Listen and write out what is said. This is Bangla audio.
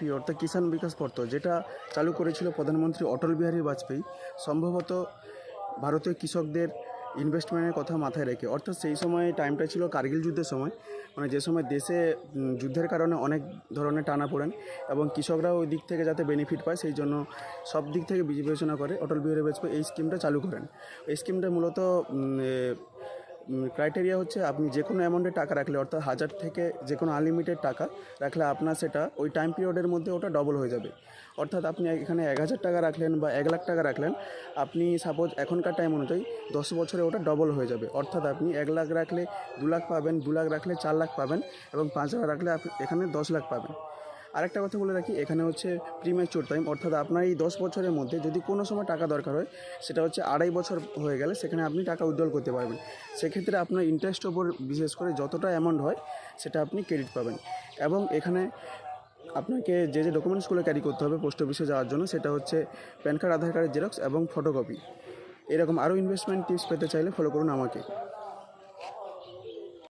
পি অর্থাৎ কিষাণ বিকাশ পত্র, যেটা চালু করেছিল প্রধানমন্ত্রী অটল বিহারী বাজপেয়ী, সম্ভবত ভারতীয় কৃষকদের ইনভেস্টমেন্টের কথা মাথায় রেখে। অর্থাৎ সেই সময় টাইমটা ছিল কার্গিল যুদ্ধের সময়। মানে যে সময় দেশে যুদ্ধের কারণে অনেক ধরনের টানা পড়েন এবং কৃষকরাও ওই দিক থেকে যাতে বেনিফিট পায়, সেই জন্য সব দিক থেকে বিবেচনা করে অটল বিহারী বাজপেয়ী এই স্কিমটা চালু করেন। এই স্কিমটা মূলত ক্রাইটেরিয়া হচ্ছে আপনি যে কোনো অ্যামাউন্টের টাকা রাখলে, অর্থাৎ হাজার থেকে যে কোনো আনলিমিটেড টাকা রাখলে আপনার সেটা ওই টাইম পিরিয়ডের মধ্যে ওটা ডবল হয়ে যাবে। অর্থাৎ আপনি এখানে এক হাজার টাকা রাখলেন বা এক লাখ টাকা রাখলেন, আপনি সাপোজ এখনকার টাইম অনুযায়ী দশ বছরে ওটা ডবল হয়ে যাবে। অর্থাৎ আপনি এক লাখ রাখলে দু লাখ পাবেন, দু লাখ রাখলে চার লাখ পাবেন এবং পাঁচ লাখ রাখলে আপনি এখানে দশ লাখ পাবেন। আরেকটা কথা বলে রাখি, এখানে হচ্ছে প্রিম্যাচুর টাইম অর্থাৎ আপনার এই দশ বছরের মধ্যে যদি কোনো সময় টাকা দরকার হয়, সেটা হচ্ছে আড়াই বছর হয়ে গেলে সেখানে আপনি টাকা উইথড্রল করতে পারবেন। সেক্ষেত্রে আপনার ইন্টারেস্টের ওপর বিশেষ করে যতটা অ্যামাউন্ট হয়, সেটা আপনি ক্রেডিট পাবেন। এবং এখানে আপনাকে যে যে ডকুমেন্টসগুলো ক্যারি করতে হবে পোস্ট অফিসে যাওয়ার জন্য, সেটা হচ্ছে প্যান কার্ড আধার কার্ডের জেরক্স এবং ফটোকপি এরকম আরও ইনভেস্টমেন্ট টিপস পেতে চাইলে ফলো করুন আমাকে।